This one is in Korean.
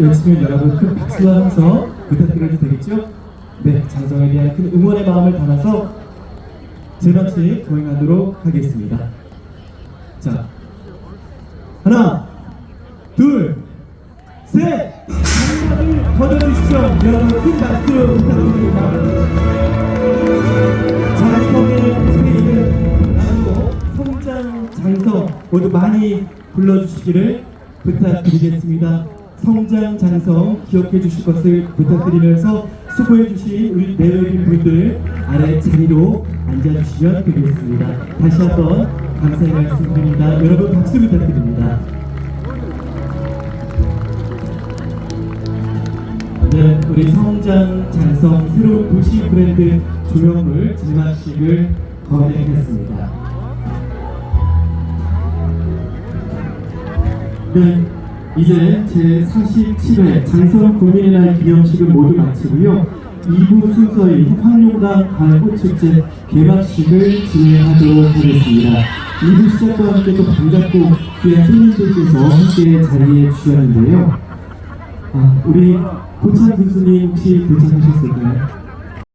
외치면 여러분 큰 박수와 함성 부탁드려도 되겠죠? 네, 장성에 대한 큰 응원의 마음을 담아서 제마치 거행하도록 하겠습니다. 자, 하나, 둘, 셋! 한마디 거둬주시죠. 여러분 큰 박수 부탁드립니다. 장성의 세이는 나누고 성장 장성 모두 많이 불러주시기를 부탁드리겠습니다. 성장 장성 기억해 주실 것을 부탁드리면서 수고해 주신 우리 내외인 분들 아래 자리로 앉아주시면 되겠습니다. 다시 한번 감사의 말씀 드립니다. 여러분 박수 부탁드립니다. 네, 우리 성장 장성 새로운 도시 브랜드 조형물 진마식을 거행했습니다. 네, 이제 제 47회 장성 국민의 날 기념식을 모두 마치고요. 2부 순서인 황룡강 가을꽃축제 개막식을 진행하도록 하겠습니다. 2부 시작과 함께 또 반갑고 귀한 손님들께서 함께 자리해 주셨는데요. 아, 우리 고창 교수님 혹시 도착하셨을까요?